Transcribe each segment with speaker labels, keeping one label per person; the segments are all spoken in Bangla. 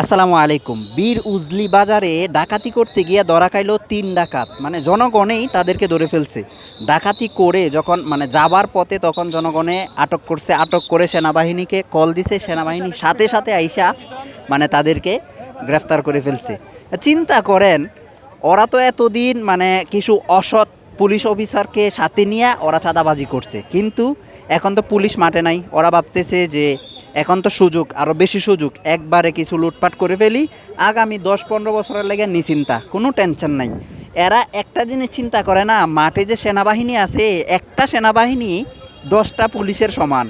Speaker 1: আসসালামু আলাইকুম। বীর উজলি বাজারে ডাকাতি করতে গিয়ে ধরা খাইলো তিন ডাকাত। মানে জনগণেই তাদেরকে ধরে ফেলছে। ডাকাতি করে যখন মানে যাবার পথে তখন জনগণে আটক করছে, আটক করে সেনাবাহিনীকে কল দিছে, সেনাবাহিনী সাথে সাথে আইসা মানে তাদেরকে গ্রেফতার করে ফেলছে। চিন্তা করেন, ওরা তো এতদিন মানে কিছু অসৎ পুলিশ অফিসারকে সাথে নিয়ে ওরা চাঁদাবাজি করছে। কিন্তু এখন তো পুলিশ মাঠে নাই। ওরা ভাবতেছে যে এখন তো সুযোগ আরও বেশি সুযোগ। একবারে কিছু লুটপাট করে ফেলি, আগামী দশ পনেরো বছরের লেগে নিচিন্তা কোনো টেনশন নাই। এরা একটা জিনিস চিন্তা করে না, মাঠে যে সেনাবাহিনী আছে, একটা সেনাবাহিনী দশটা পুলিশের সমান।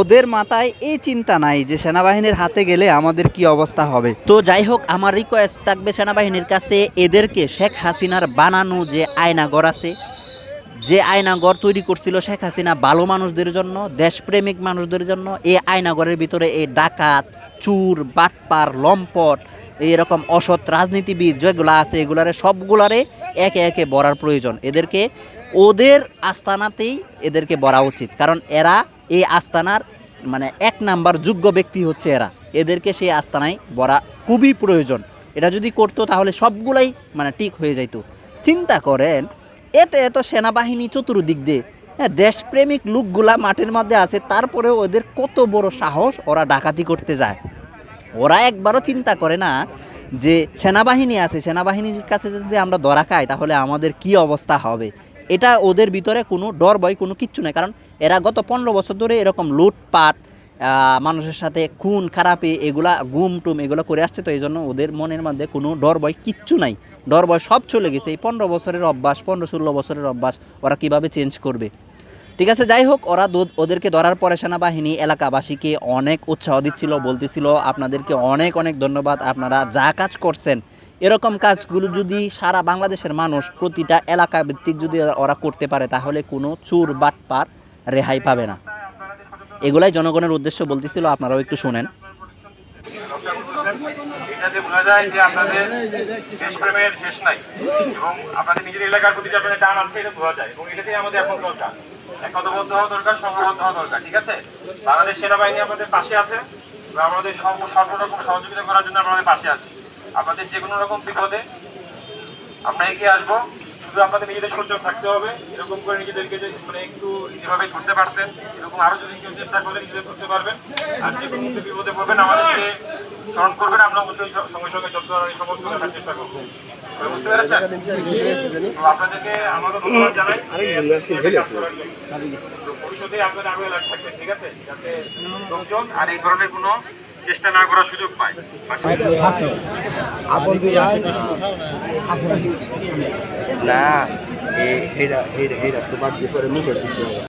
Speaker 1: ওদের মাথায় এই চিন্তা নাই যে সেনাবাহিনীর হাতে গেলে আমাদের কি অবস্থা হবে। তো যাই হোক, আমার রিকোয়েস্ট থাকবে সেনাবাহিনীর কাছে, এদেরকে শেখ হাসিনার বানানো যে আয়নাগর আছে যে আয়নাগর তৈরি করছিল শেখ হাসিনা ভালো মানুষদের জন্য, দেশপ্রেমিক মানুষদের জন্য, এই আয়নাগরের ভিতরে এই ডাকাত, চুর, বাটপার, লম্পট, এইরকম অসৎ রাজনীতিবিদ যেগুলো আছে, এগুলারে সবগুলারে একে একে বরার প্রয়োজন। এদেরকে, ওদের আস্তানাতেই এদেরকে বরা উচিত। কারণ এরা এই আস্তানার মানে এক নাম্বার যোগ্য ব্যক্তি হচ্ছে এরা। এদেরকে সেই আস্তানায় বরা খুবই প্রয়োজন। এটা যদি করতো তাহলে সবগুলাই মানে ঠিক হয়ে যাইতো। চিন্তা করেন এতে এত সেনাবাহিনী চতুর্দিক দিয়ে হ্যাঁ দেশপ্রেমিক লোকগুলা মাঠের মধ্যে আছে, তারপরেও ওদের কত বড় সাহস ওরা ডাকাতি করতে যায়। ওরা একবারও চিন্তা করে না যে সেনাবাহিনী আছে, সেনাবাহিনীর কাছে যদি আমরা ধরা খাই, তাহলে আমাদের কি অবস্থা হবে? এটা ওদের ভিতরে কোনো ডর ভয় কোনো কিচ্ছু নেই, কারণ এরা গত পনেরো বছর ধরে এরকম লুটপাট মানুষের সাথে খুন, খারাপি, এগুলা গুম টুম এগুলো করে আসছে, তো এই জন্য ওদের মনের মধ্যে কোনো ডর ভয় কিচ্ছু নাই। ডর ভয় সব চলে গেছে। এই পনেরো বছরের অভ্যাস, পনেরো ষোলো বছরের অভ্যাস, ওরা কীভাবে চেঞ্জ করবে? ঠিক আছে, যাই হোক, ওরা ওদেরকে ধরার পরে সেনাবাহিনী এলাকাবাসীকে অনেক উৎসাহ দিচ্ছিল, বলতেছিল, আপনাদেরকে অনেক অনেক ধন্যবাদ, আপনারা যা কাজ করছেন, এরকম কাজগুলো যদি সারা বাংলাদেশের মানুষ প্রতিটা এলাকা ভিত্তিক যদি ওরা করতে পারে, তাহলে কোনো চুর, বাটপার রেহাই পাবে না। এগুলাই জনগণের উদ্দেশ্য বলতেছিল, আপনারাও একটু শোনেন।
Speaker 2: এটাতে বোঝা যায় যে আপনাদের দেশপ্রেমের শেষ নাই, এবং আপনাদের নিজের যে টান এটা বোঝা যায়, এবং এটাতেই আমাদের এখন দরকার। হওয়া দরকার হওয়া দরকার, ঠিক আছে? বাংলাদেশ আপনাদের পাশে আছে আমাদের সর্বরকম সহযোগিতা করার জন্য আমাদের পাশে আছি। যে কোনো রকম বিপদে আমরা এগিয়ে আসব। শুধু আপনাদের নিজেদের সচেতন থাকতে হবে। এরকম করে নিজেদেরকে যে মানে একটু যেভাবে করতে পারছেন এরকম আরও যদি কেউ চেষ্টা করলে নিজেদের করতে পারবেন। আর যে কোনো বিপদে পড়বেন আমাদেরকে স্মরণ করবেন। আমরা অবশ্যই সঙ্গে সঙ্গে যত সমস্ত দেখার চেষ্টা করব। বুঝতে পেরেছেন? আপনাদেরকে আমাকে ধন্যবাদ জানাই। করার ভবিষ্যতে আপনাদের আরও এলাকা থাকবে ঠিক আছে? যাতে লোকজন আর এই ধরনের কোনো চেষ্টা না করার সুযোগ পায়।
Speaker 3: না এই হেরা হেরা হেরা তো বাদ দিয়ে পরে মুখে দিছে